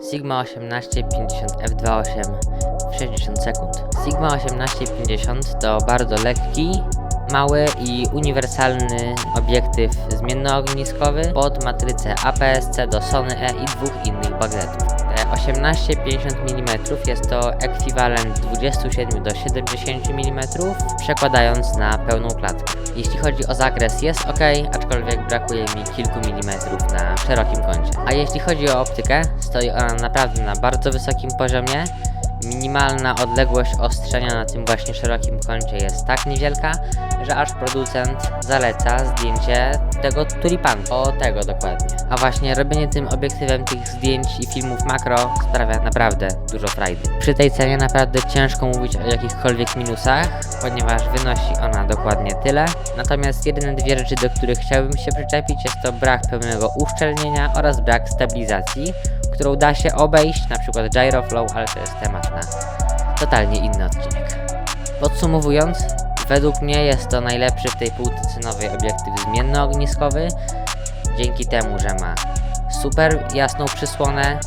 Sigma 1850 f2.8 w 60 sekund. Sigma 1850 to bardzo lekki, mały i uniwersalny obiektyw zmiennoogniskowy pod matrycę APS-C do Sony E i dwóch innych bagletów. E, 18-50 mm jest to ekwiwalent 27 do 70 mm, przekładając na pełną klatkę. Jeśli chodzi o zakres jest ok, aczkolwiek brakuje mi kilku milimetrów na szerokim kącie. A jeśli chodzi o optykę, stoi ona naprawdę na bardzo wysokim poziomie. Minimalna odległość ostrzenia na tym właśnie szerokim kącie jest tak niewielka, że aż producent zaleca zdjęcie tego tulipanu. O tego dokładnie. A właśnie robienie tym obiektywem tych zdjęć i filmów makro sprawia naprawdę dużo frajdy. Przy tej cenie naprawdę ciężko mówić o jakichkolwiek minusach, ponieważ wynosi ona dokładnie tyle. Natomiast jedyne dwie rzeczy, do których chciałbym się przyczepić jest to brak pełnego uszczelnienia oraz brak stabilizacji, którą da się obejść, na przykład Gyroflow, ale to jest temat na totalnie inny odcinek. Podsumowując, według mnie jest to najlepszy w tej półce cenowej obiektyw zmiennoogniskowy, dzięki temu, że ma super jasną przysłonę,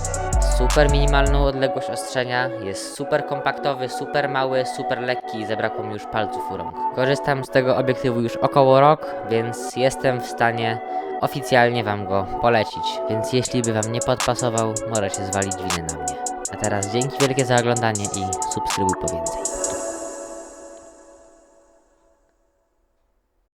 super minimalną odległość ostrzenia, jest super kompaktowy, super mały, super lekki i zabrakło mi już palców u rąk. Korzystam z tego obiektywu już około rok, więc jestem w stanie oficjalnie Wam go polecić, więc jeśli by Wam nie podpasował, możecie zwalić winę na mnie. A teraz dzięki wielkie za oglądanie i subskrybuj po więcej.